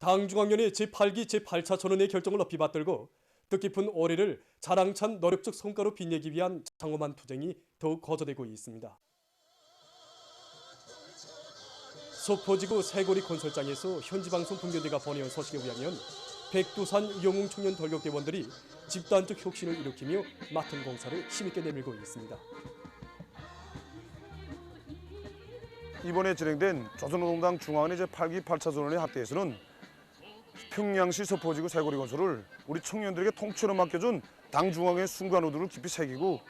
당중앙위원회 제8기 제8차 전원의 결정을 어피 받들고 뜻깊은 올해를 자랑찬 노력적 성과로 빛내기 위한 장엄한 투쟁이 더욱 거저되고 있습니다. 소포지구 세고리 건설장에서 현지방송 분교대가 보내온 소식에 의하면 백두산 영웅 청년 돌격대원들이 집단적 혁신을 일으키며 맡은 공사를 힘있게 내밀고 있습니다. 이번에 진행된 조선노동당 중앙회 제8기 8차 전원의 합대에서는 평양시 서포지구 세고리 건설을 우리 청년들에게 통째로 맡겨준 당 중앙의 순간 의도를 깊이 새기고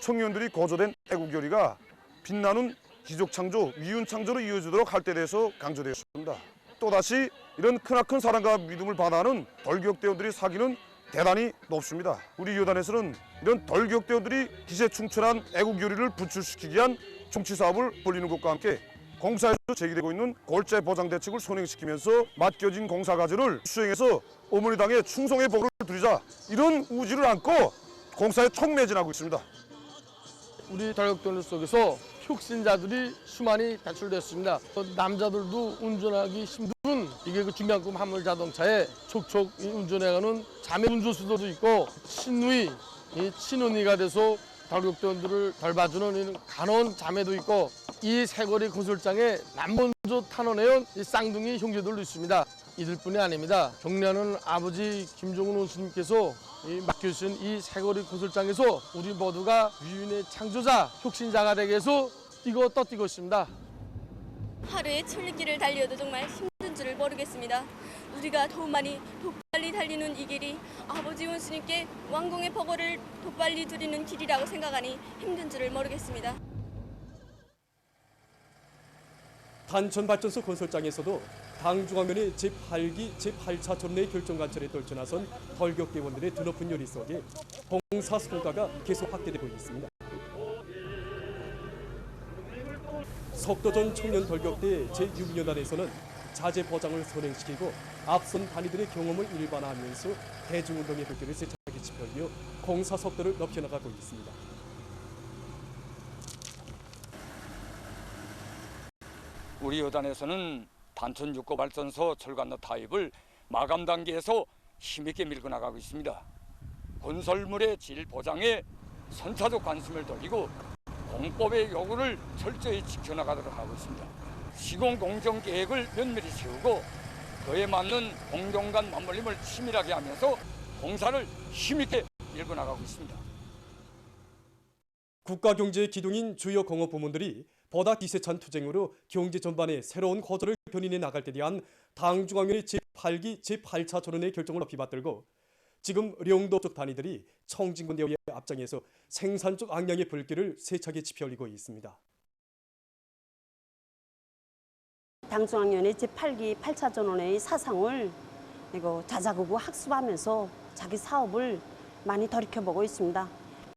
청년들이 거저된 애국결의가 빛나는 기적 창조, 위훈 창조로 이어지도록 할 때에 대해서 강조되었습니다. 또다시 이런 크나큰 사랑과 믿음을 받아하는 돌격대원들이 사기는 대단히 높습니다. 우리 여단에서는 이런 돌격대원들이 기세충천한 애국결의를 부출시키기 위한 정치 사업을 벌리는 것과 함께 공사에서 제기되고 있는 골재 보장 대책을 선행시키면서 맡겨진 공사 과제를 수행해서 어머니 당의 충성의 복을 드리자 이런 우지를 안고 공사에 촉매진하고 있습니다. 우리 달력들 속에서 혁신자들이 수많이 배출됐습니다. 또 남자들도 운전하기 힘든 이게 그 중량급 화물 자동차에 촉촉 이 운전해가는 자매 운전수들도 있고 친누이, 이 친언니가 돼서 달력대원들을 덜봐주는 이런 간원 자매도 있고 이 세거리 건설장에 남먼저 탄원해온 이 쌍둥이 형제들도 있습니다. 이들뿐이 아닙니다. 경례하는 아버지 김종훈 원수님께서 이 맡겨주신 이 세거리 건설장에서 우리 모두가 위윤의 창조자, 혁신자가 되게 해서 뛰고 또 뛰고 있습니다. 하루에 천리길을 달려도 정말 힘든 줄을 모르겠습니다. 우리가 더 많이 더 빨리 달리는 이 길이 아버지 원수님께 왕궁의 보고를 더 빨리 드리는 길이라고 생각하니 힘든 줄을 모르겠습니다. 단천발전소 건설장에서도 당중앙면의 제8기 제8차 전례 결정관철에 떨쳐나선 덜격대원들의 드높은 요리 속에 성과가 계속 확대되고 있습니다. 석도전 청년 덜격대 제6연단에서는 자재 보장을 선행시키고 앞선 단위들의 경험을 일반화하면서 대중운동의 벽들을 세차게 짚어며 공사 속도를 높여나가고 있습니다. 우리 여단에서는 단천 육고 발전소 철관로 타입을 마감 단계에서 힘있게 밀고 나가고 있습니다. 건설물의 질 보장에 선차적 관심을 돌리고 공법의 요구를 철저히 지켜나가도록 하고 있습니다. 시공 공정 계획을 면밀히 세우고 그에 맞는 공정 간 맞물림을 치밀하게 하면서 공사를 힘있게 밀고 나가고 있습니다. 국가 경제의 기둥인 주요 공업 부문들이 보다 기세찬 투쟁으로 경제 전반에 새로운 거절을 견인해 나갈 때 대한 당 중앙위의 제8기 제8차 전원의 결정을 높이 받들고 지금 령도 쪽 단위들이 청진군 대우의 앞장에서 생산적 악량의 불길을 세차게 지펴올리고 있습니다. 당중앙위원회 제8기 8차 전원의 사상을 이거 자자구구 학습하면서 자기 사업을 많이 돌이켜보고 있습니다.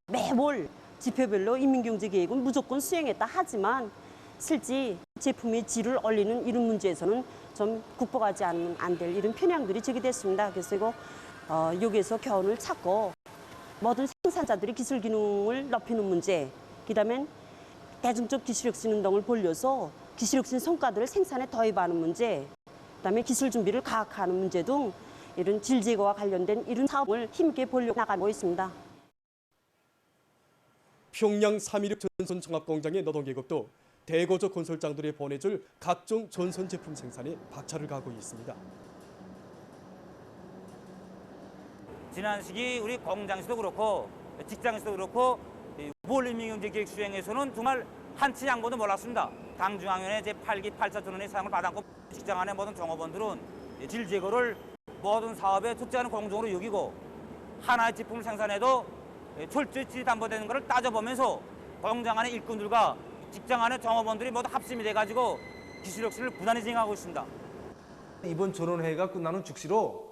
매월 지표별로 인민경제 계획은 무조건 수행했다 하지만 실제 제품의 질을 올리는 이런 문제에서는 좀 국보하지 않으면 안될 이런 편향들이 제기됐습니다. 그래서 이거 어, 여기에서 교훈을 찾고 모든 생산자들이 기술 기능을 높이는 문제, 그다음에 대중적 기술혁신 운동을 벌려서 기술혁신 성과들을 생산에 도입하는 문제, 그다음에 기술 준비를 가학하는 문제 등 이런 질 제거와 관련된 이런 사업을 힘있게 벌려 나가고 있습니다. 평양 316 전선 종합공장의 노동계급도 대거적 건설장들이 보내줄 각종 전선 제품 생산에 박차를 가하고 있습니다. 지난 시기 우리 공장에서도 그렇고 직장에서도 그렇고 무올림경제계획 수행에서는 정말 한치 양보도 몰랐습니다. 당중앙위원회 제8기 8차 전원의 사용을 받았고 직장 안의 모든 종업원들은 질 제거를 모든 사업에 투자하는 공정으로 여기고 하나의 제품을 생산해도 철저히 질 담보되는 것을 따져보면서 공장 안의 일꾼들과 직장 안의 종업원들이 모두 합심이 돼가지고 기술혁신을 부단히 진행하고 있습니다. 이번 전원회의가 끝나는 즉시로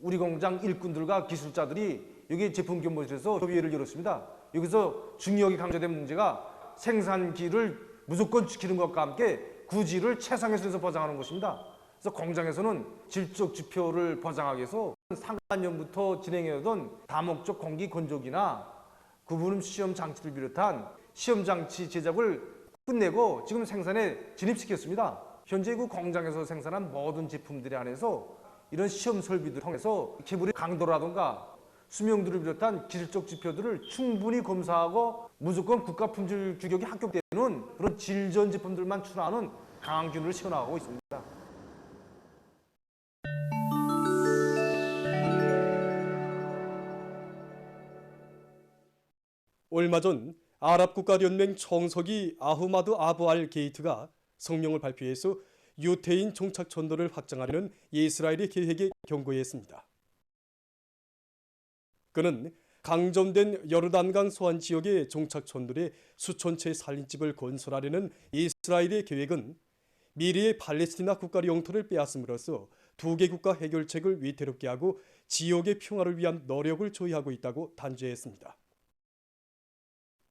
우리 공장 일꾼들과 기술자들이 여기 제품 견본실에서 협의회를 열었습니다. 여기서 중요하게 강조된 문제가 생산기를 무조건 지키는 것과 함께 구질을 최상위선에서 보장하는 것입니다. 그래서 공장에서는 질적 지표를 보장하기 위해서 상반년부터 진행해오던 다목적 공기 건조기나 구분 시험 장치를 비롯한 시험 장치 제작을 끝내고 지금 생산에 진입시켰습니다. 현재 그 공장에서 생산한 모든 제품들에 한해서 이런 시험 설비들을 통해서 케이블의 강도라든가 수명들을 비롯한 기술적 지표들을 충분히 검사하고 무조건 국가 품질 규격이 합격되는 그런 질전 제품들만 출하하는 강균을 세워나가고 있습니다. 얼마 전 아랍 국가연맹 청석이 아흐마드 아부 알 게이트가 성명을 발표해서 유태인 종착 전도를 확장하려는 이스라엘의 계획에 경고했습니다. 그는 강점된 여르단강 소환 지역의 종착 전도의 수천 채 살림집을 건설하려는 이스라엘의 계획은 미래의 팔레스티나 국가 영토를 빼앗음으로써 두 개 국가 해결책을 위태롭게 하고 지역의 평화를 위한 노력을 조의하고 있다고 단죄했습니다.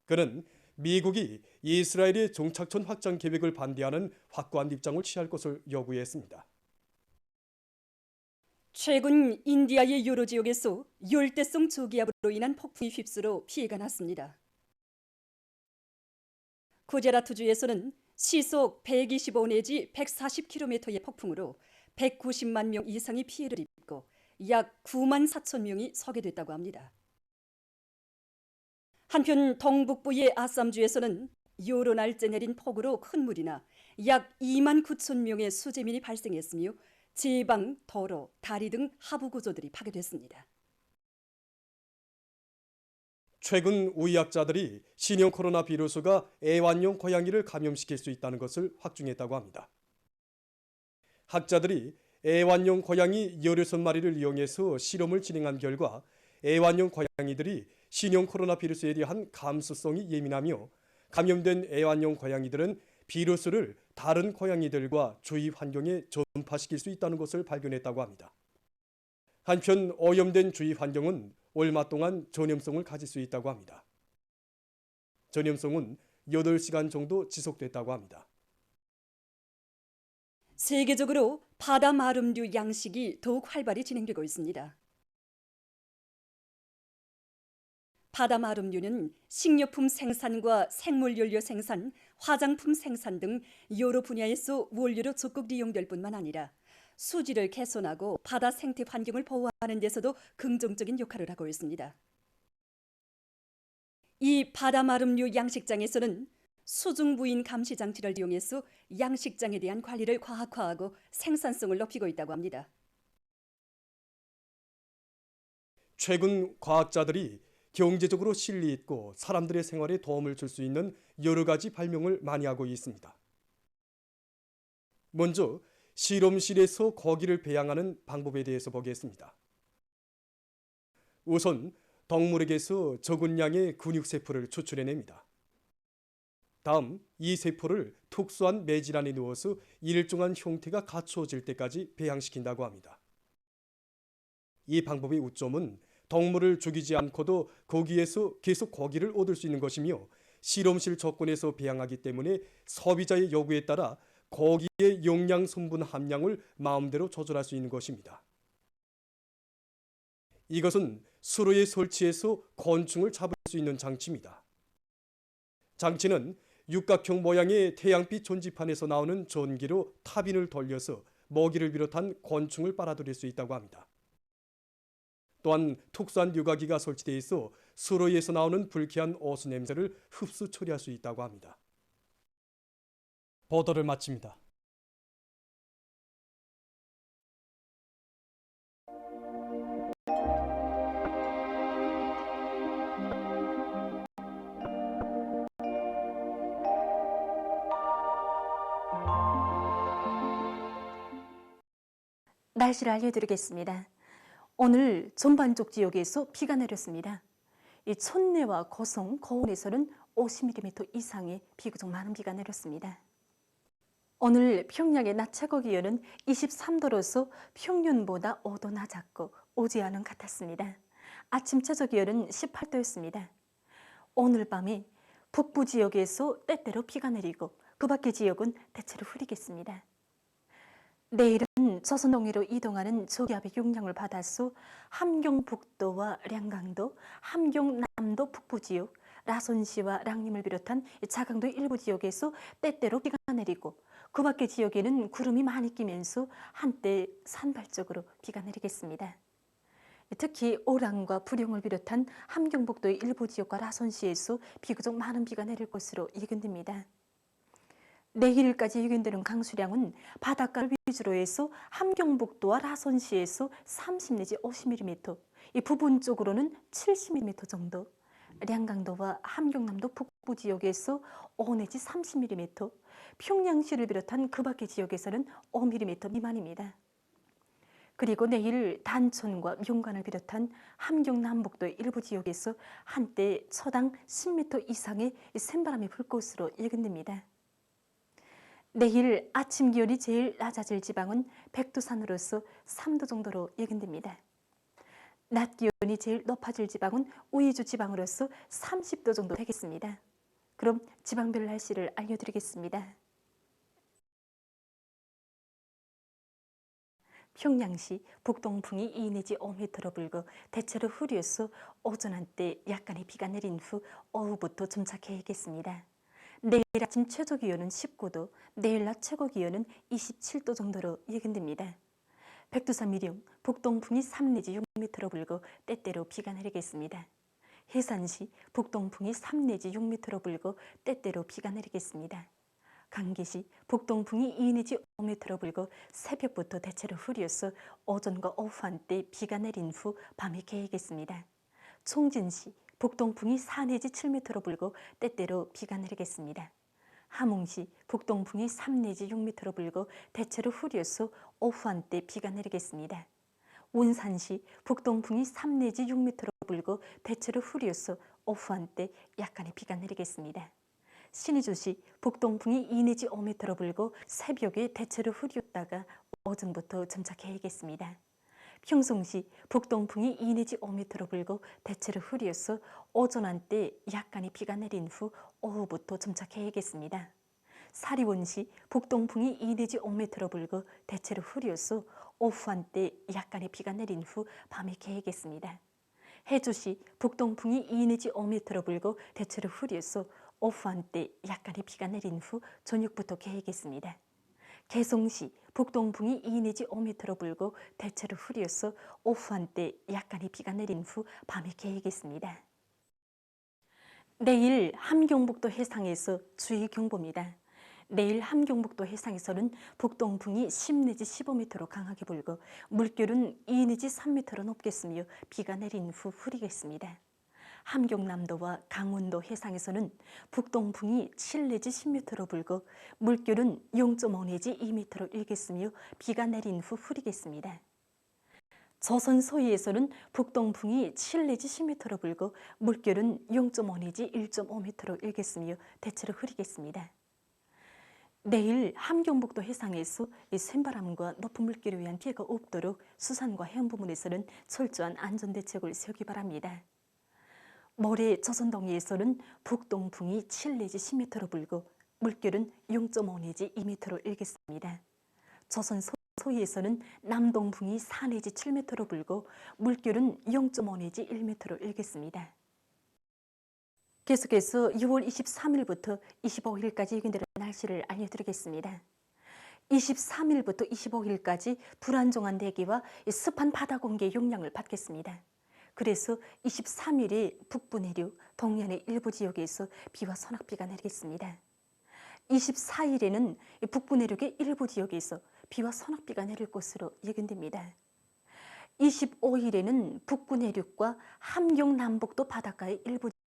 그는 미국이 이스라엘의 종착촌 확장 계획을 반대하는 확고한 입장을 취할 것을 요구했습니다. 최근 인디아의 요로 지역에서 열대성 저기압으로 인한 폭풍이 휩쓸어 피해가 났습니다. 구제라투주에서는 시속 125 내지 140km의 폭풍으로 190만 명 이상이 피해를 입고 약 9만 4천 명이 서게 됐다고 합니다. 한편 동북부의 아쌈주에서는 요로 날짜 내린 폭우로 큰 물이나 약 2만 9천 명의 수재민이 발생했으며 지방, 도로, 다리 등 하부 구조들이 파괴됐습니다. 최근 의학자들이 신형 코로나 비루스가 애완용 고양이를 감염시킬 수 있다는 것을 확증했다고 합니다. 학자들이 애완용 고양이 16마리를 이용해서 실험을 진행한 결과 애완용 고양이들이 신형 코로나 비루스에 대한 감수성이 예민하며 감염된 애완용 고양이들은 비루스를 다른 고양이들과 주위 환경에 전파시킬 수 있다는 것을 발견했다고 합니다. 한편 오염된 주위 환경은 얼마 동안 전염성을 가질 수 있다고 합니다. 전염성은 8시간 정도 지속됐다고 합니다. 세계적으로 바다 마름류 양식이 더욱 활발히 진행되고 있습니다. 바다 마름류는 식료품 생산과 생물 연료 생산, 화장품 생산 등 여러 분야에서 원료로 적극 이용될 뿐만 아니라 수질을 개선하고 바다 생태 환경을 보호하는 데서도 긍정적인 역할을 하고 있습니다. 이 바다 마름류 양식장에서는 수중부인 감시 장치를 이용해서 양식장에 대한 관리를 과학화하고 생산성을 높이고 있다고 합니다. 최근 과학자들이 경제적으로 실리 있고 사람들의 생활에 도움을 줄 수 있는 여러 가지 발명을 많이 하고 있습니다. 먼저 실험실에서 고기를 배양하는 방법에 대해서 보겠습니다. 우선 동물에게서 적은 양의 근육 세포를 추출해냅니다. 다음 이 세포를 특수한 매질 안에 넣어서 일정한 형태가 갖추어질 때까지 배양시킨다고 합니다. 이 방법의 우점은 동물을 죽이지 않고도 거기에서 계속 고기를 얻을 수 있는 것이며 실험실 조건에서 배양하기 때문에 소비자의 요구에 따라 고기의 영양 성분 함량을 마음대로 조절할 수 있는 것입니다. 이것은 수로에 설치해서 곤충을 잡을 수 있는 장치입니다. 장치는 육각형 모양의 태양빛 전지판에서 나오는 전기로 타빈을 돌려서 먹이를 비롯한 곤충을 빨아들일 수 있다고 합니다. 또한 특수한 유가기가 설치되어 있어 수로 에서 나오는 불쾌한 오수 냄새를 흡수 처리할 수 있다고 합니다. 보도를 마칩니다. 날씨를 알려드리겠습니다. 오늘 전반적 지역에서 비가 내렸습니다. 이 촌내와 고성, 고원에서는 50mm 이상의 비교적 많은 비가 내렸습니다. 오늘 평양의 낮 최고 기온은 23도로서 평년보다 5도 낮았고 오지 않은 같았습니다. 아침 최저 기온은 18도였습니다. 오늘 밤에 북부 지역에서 때때로 비가 내리고 그 밖의 지역은 대체로 흐리겠습니다. 내일은 조선 동해로 이동하는 저기압의 영향을 받아서 함경북도와 량강도, 함경남도 북부 지역, 라손시와 랑림을 비롯한 자강도 일부 지역에서 때때로 비가 내리고 그 밖의 지역에는 구름이 많이 끼면서 한때 산발적으로 비가 내리겠습니다. 특히 오랑과 부령을 비롯한 함경북도의 일부 지역과 라선시에서 비교적 많은 비가 내릴 것으로 예견됩니다. 내일까지 예견되는 강수량은 바닷가를 위주로 해서 함경북도와 라선시에서 30 내지 50mm, 이 부분 쪽으로는 70mm 정도, 량강도와 함경남도 북부 지역에서 5 내지 30mm, 평양시를 비롯한 그 밖의 지역에서는 5mm 미만입니다. 그리고 내일 단천과 용관을 비롯한 함경 남북도의 일부 지역에서 한때 초당 10m 이상의 샘바람이 불 것으로 예견됩니다. 내일 아침 기온이 제일 낮아질 지방은 백두산으로서 3도 정도로 예견됩니다. 낮 기온이 제일 높아질 지방은 우이주 지방으로서 30도 정도 되겠습니다. 그럼 지방별 날씨를 알려드리겠습니다. 평양시 북동풍이 2 내지 5m로 불고 대체로 흐려서 오전 한때 약간의 비가 내린 후 오후부터 점차해야겠습니다. 내일 아침 최저 기온은 19도, 내일 낮 최고 기온은 27도 정도로 예견됩니다. 백두산 미령 북동풍이 3 내지 6m로 불고 때때로 비가 내리겠습니다. 해산시 북동풍이 3 내지 6m로 불고 때때로 비가 내리겠습니다. 강계시 북동풍이 2 내지 5m로 불고 새벽부터 대체로 흐려서 오전과 오후 한때 비가 내린 후 밤에 개겠습니다. 총진시 북동풍이 4 내지 7m로 불고 때때로 비가 내리겠습니다. 함흥시 북동풍이 3 내지 6m로 불고 대체로 흐려서 오후 한때 비가 내리겠습니다. 운산시 북동풍이 3 내지 6m로 불고 대체로 흐려서 오후 한때 약간의 비가 내리겠습니다. 신의주시 북동풍이 2 내지 5m로 불고 새벽에 대체로 흐렸다가 오전부터 점차해야겠습니다. 평송시 북동풍이 2 내지 5m로 불고 대체로 흐려서 오전 한때 약간의 비가 내린 후 오후부터 점차해야겠습니다. 사리원시 북동풍이 2 내지 5m로 불고 대체로 흐려서 오후 한때 약간의 비가 내린 후 밤에 개겠습니다. 해주시 북동풍이 2 내지 5m로 불고 대체로 흐려서 오후 한때 약간의 비가 내린 후 저녁부터 개겠습니다. 개성시 북동풍이 2 내지 5m로 불고 대체로 흐려서 오후 한때 약간의 비가 내린 후 밤에 개겠습니다. 내일 함경북도 해상에서 주의 경보입니다. 내일 함경북도 해상에서는 북동풍이 10 내지 15m로 강하게 불고 물결은 2 내지 3m로 높겠으며 비가 내린 후 흐리겠습니다. 함경남도와 강원도 해상에서는 북동풍이 7 내지 10m로 불고 물결은 0.5 내지 2m로 일겠으며 비가 내린 후 흐리겠습니다. 조선 서해에서는 북동풍이 7 내지 10m로 불고 물결은 0.5 내지 1.5m로 일겠으며 대체로 흐리겠습니다. 내일 함경북도 해상에서 샘바람과 높은 물결에 의한 피해가 없도록 수산과 해안 부문에서는 철저한 안전 대책을 세우기 바랍니다. 모레 조선동해에서는 북동풍이 7 내지 10m로 불고 물결은 0.5 내지 2m로 일겠습니다. 조선 소위에서는 남동풍이 4 내지 7m로 불고 물결은 0.5 내지 1m로 일겠습니다. 계속해서 6월 23일부터 25일까지 예견되는 날씨를 알려드리겠습니다. 23일부터 25일까지 불안정한 대기와 습한 바다 공기의 영향을 받겠습니다. 그래서 23일에 북부 내륙, 동해안의 일부 지역에서 비와 소낙비가 내리겠습니다. 24일에는 북부 내륙의 일부 지역에서 비와 소낙비가 내릴 것으로 예견됩니다. 25일에는 북부 내륙과 함경 남북도 바닷가의 일부